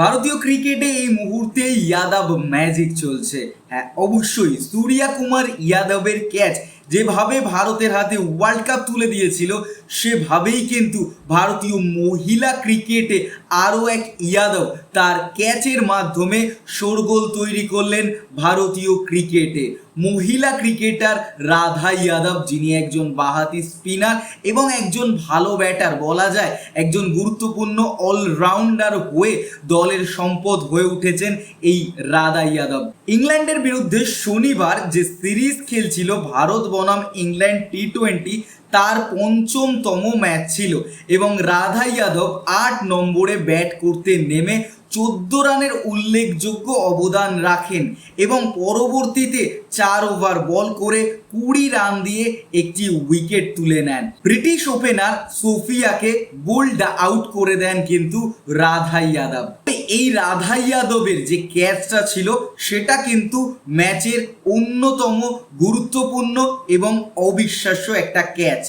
ভারতীয় ক্রিকেটে এই মুহূর্তে ইয়াদব ম্যাজিক চলছে। হ্যাঁ অবশ্যই সূর্যা কুমার ইয়াদবের ক্যাচ যেভাবে ভারতের হাতে ওয়ার্ল্ড কাপ তুলে দিয়েছিল, সেভাবেই কিন্তু ভারতীয় মহিলা ক্রিকেটে আরও এক ইয়াদব তার ক্যাচের মাধ্যমে শোরগোল তৈরি করলেন ভারতীয় ক্রিকেটে। মহিলা ক্রিকেটার রাধা ইয়াদব যিনি একজন বাহাতি স্পিনার এবং একজন ভালো ব্যাটার, বলা যায় একজন গুরুত্বপূর্ণ অলরাউন্ডার হয়ে দলের সম্পদ হয়ে উঠেছেন এই রাধা ইয়াদব ইংল্যান্ডের বিরুদ্ধে শনিবার যে সিরিজ খেলছিল, ভারত বনাম ইংল্যান্ড টি টোয়েন্টি তার পঞ্চমতম ম্যাচ ছিল এবং রাধা ইয়াদব আট নম্বরে ব্যাট করতে নেমে চোদ্দ রানের উল্লেখযোগ্য অবদান রাখেন এবং পরবর্তীতে চার ওভার বল করে কুড়ি রান দিয়ে একটি উইকেট তুলে নেন। ব্রিটিশ ওপেনার সোফিয়াকে বোল্ড আউট করে দেন কিন্তু রাধা ইয়াদব এই রাধা ইয়াদবের যে ক্যাচটা ছিল, সেটা কিন্তু ম্যাচের অন্যতম গুরুত্বপূর্ণ এবং অবিশ্বাস্য একটা ক্যাচ।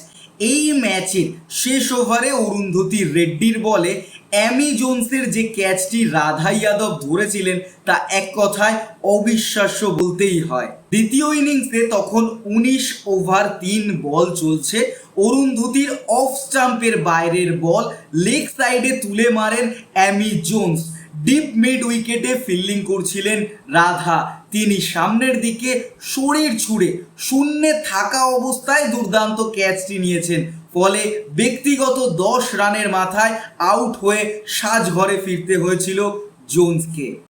এই ম্যাচের শেষ ওভারে অরুন্ধতী রেড্ডির বলে অ্যামি জোনসের যে ক্যাচটি রাধা যাদব ধরেছিলেন তা এক কথায় অবিশ্বাস্য বলতেই হয়। দ্বিতীয় ইনিংসে তখন উনিশ ওভার তিন বল চলছে। অরুন্ধতির অফ স্টাম্পের বাইরের বল লেগ সাইডে তুলে মারেন অ্যামি জোনস। ডিপ মিড উইকেটে ফিল্ডিং করছিলেন রাধা। তিনি সামনের দিকে শরীর ছুঁড়ে শূন্যে থাকা অবস্থায় দুর্দান্ত ক্যাচটি নিয়েছেন। ফলে ব্যক্তিগত দশ রানের মাথায় আউট হয়ে সাজঘরে ফিরতে হয়েছিল জোন্সকে।